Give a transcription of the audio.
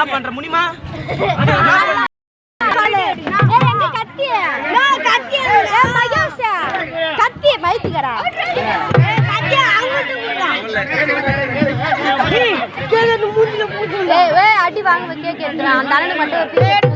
என்ன பண்ற முடியுமா கத்தி பைத்தியக்காரா அடி வாங்க கேக் அந்த அண்ணன் மட்டும்